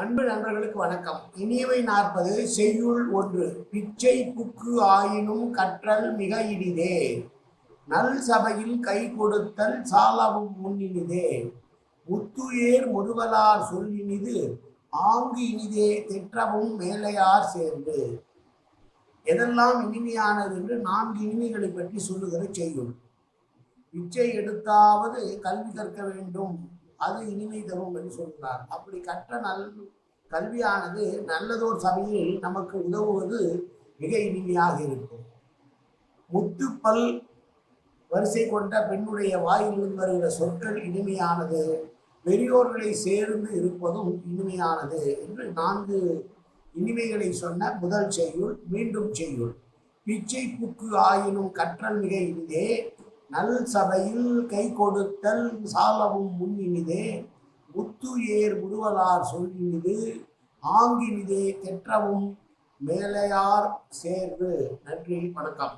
அன்பு நண்பர்களுக்கு வணக்கம். இனியவை நாற்பது செய்யுள் ஒன்று. பிச்சை புக்கு ஆயினும் கற்றல் மிக இனிதே. நல் சபையில் கை கொடுத்தல் சாலவும் முன்னினிதே. முத்துயேர் முதுவலார் சொல்லினிது ஆங்கு இனிதே தெற்றவும் மேலையார் சேர்ந்து. எதெல்லாம் இனிமையானது என்று நான்கு இனிமைகளை பற்றி சொல்லுகிற செய்யுள். பிச்சை எடுத்தாவது கல்வி கற்க வேண்டும். அது இனிமை தரும் என்று சொல்கிறார். அப்படி கற்ற நல் கல்வியானது நல்லதோர் சபையில் நமக்கு உதவுவது மிக இனிமையாக இருக்கும். முத்துப்பல் வரிசை கொண்ட பெண்ணுடைய வாயிலிருந்து வருகிற சொற்கள் இனிமையானது பெரியோர்களை சேர்ந்து இருப்பதும் இனிமையானது என்று நான்கு இனிமைகளை சொன்ன முதல் செய்யுள் மீண்டும் செய்யுள். பிச்சை புக்கு ஆயினும் கற்றல் மிக இனிதே நல் சபையில் கை கொடுத்தல் சாலவும் முன்னினிதே முத்து ஏர் முடுவலார் சொல்லினிது ஆங்கினிதே தெற்றவும் மேலையார் சேர்வு நன்றி வணக்கம்.